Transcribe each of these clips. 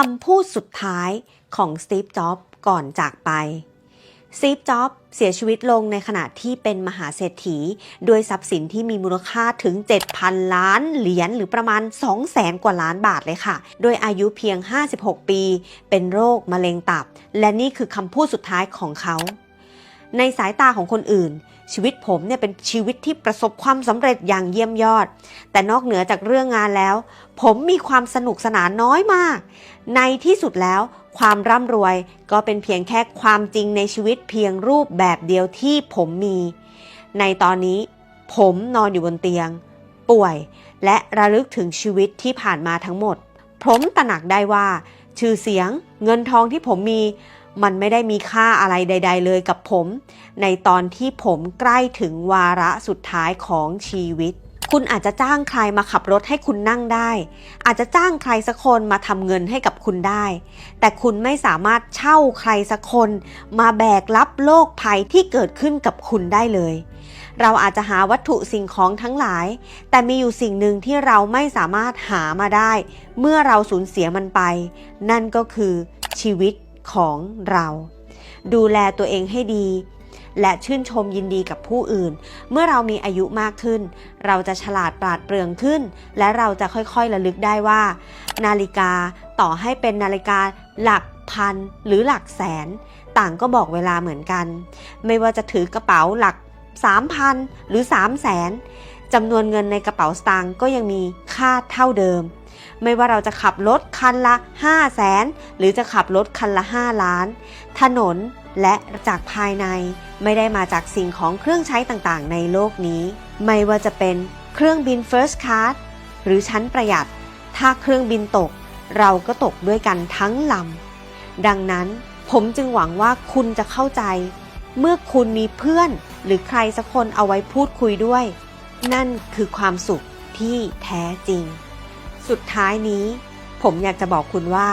คำพูดสุดท้ายของสตีฟจ็อบก่อนจากไปสตีฟจ็อบเสียชีวิตลงในขณะที่เป็นมหาเศรษฐี ด้วยทรัพย์สินที่มีมูลค่าถึง 7,000 ล้านเหรียญหรือประมาณ 200,000 กว่าล้านบาทเลยค่ะ โดยอายุเพียง 56 ปี เป็นโรคมะเร็งตับ และนี่คือคำพูดสุดท้ายของเขา ในสายตาของคนอื่น ชีวิตผมเนี่ยเป็นชีวิตที่ประสบความสำเร็จอย่างเยี่ยมยอด แต่นอกเหนือจากเรื่องงานแล้ว ผมมีความสนุกสนานน้อยมาก ในที่สุดแล้ว ความร่ำรวยก็เป็นเพียงแค่ความจริงในชีวิตเพียงรูปแบบเดียวที่ผมมี ในตอนนี้ ผมนอนอยู่บนเตียง ป่วย และระลึกถึงชีวิตที่ผ่านมาทั้งหมด ผมตระหนักได้ว่า ชื่อเสียง เงินทองที่ผมมี มันไม่ได้มีค่าอะไรใด ๆ เลยกับผม ในตอนที่ผมใกล้ถึงวาระสุดท้ายของชีวิต คุณอาจจะจ้างใครมาขับรถให้คุณนั่งได้ อาจจะจ้างใครสักคนมาทำเงินให้กับคุณได้ แต่คุณไม่สามารถเช่าใครสักคน มาแบกรับโลกภัยที่เกิดขึ้นกับคุณได้เลยเราอาจจะหาวัตถุสิ่งของทั้งหลาย แต่มีอยู่สิ่งหนึ่งที่เราไม่สามารถหามาได้ เมื่อเราสูญเสียมันไป นั่นก็คือชีวิต ของเรา ดูแลตัวเองให้ดี และชื่นชมยินดีกับผู้อื่น เมื่อเรามีอายุมากขึ้น เราจะฉลาดปราดเปรื่องขึ้น และเราจะค่อยๆระลึกได้ว่า นาฬิกาต่อให้เป็นนาฬิกาหลักพันหรือหลักแสน ต่างก็บอกเวลาเหมือนกัน ไม่ว่าจะถือกระเป๋าหลัก 3,000 หรือ 3 0 0แสนจำนวนเงินในกระเป๋าสตางค์ก็ยังมีค่าเท่าเดิม ไม่ว่าเราจะขับรถคันละ5 0 0แสนหรือจะขับรถคันละ 5 ล้าน ถนนและจากภายในไม่ได้มาจากสิ่งของเครื่องใช้ต่างๆ ในโลกนี้ ไม่ว่าจะเป็นเครื่องบิน First Class หรือชั้นประหยัด ถ้าเครื่องบินตก เราก็ตกด้วยกันทั้งลำ ดังนั้นผมจึงหวังว่าคุณจะเข้าใจ เมื่อคุณมีเพื่อนหรือใครสักคนเอาไว้พูดคุยด้วย นั่นคือความสุขที่แท้จริง สุดท้ายนี้ ผมอยากจะบอกคุณว่า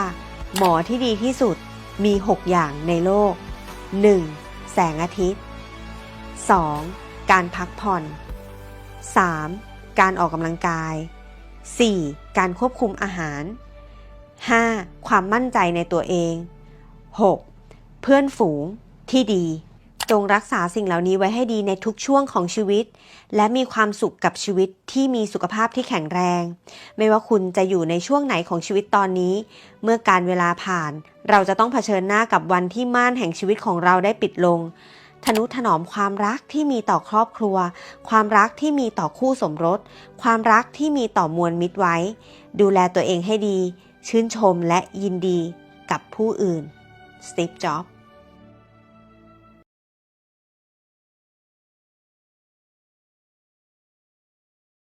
หมอที่ดีที่สุดมี 6 อย่างในโลก 1. แสงอาทิตย์ 2. การพักผ่อน 3. การออกกำลังกาย 4. การควบคุมอาหาร 5. ความมั่นใจในตัวเอง 6. เพื่อนฝูงที่ดี จงรักษาสิ่งเหล่านี้ไว้ให้ดีในทุกช่วงของชีวิต และมีความสุขกับชีวิตที่มีสุขภาพที่แข็งแรง ไม่ว่าคุณจะอยู่ในช่วงไหนของชีวิตตอนนี้ เมื่อการเวลาผ่าน เราจะต้องเผชิญหน้ากับวันที่ม่านแห่งชีวิตของเราได้ปิดลง ทนุถนอมความรักที่มีต่อครอบครัว ความรักที่มีต่อคู่สมรส ความรักที่มีต่อมวลมิตรไว้ ดูแลตัวเองให้ดี ชื่นชมและยินดีกับผู้อื่นสตีฟจ็อบ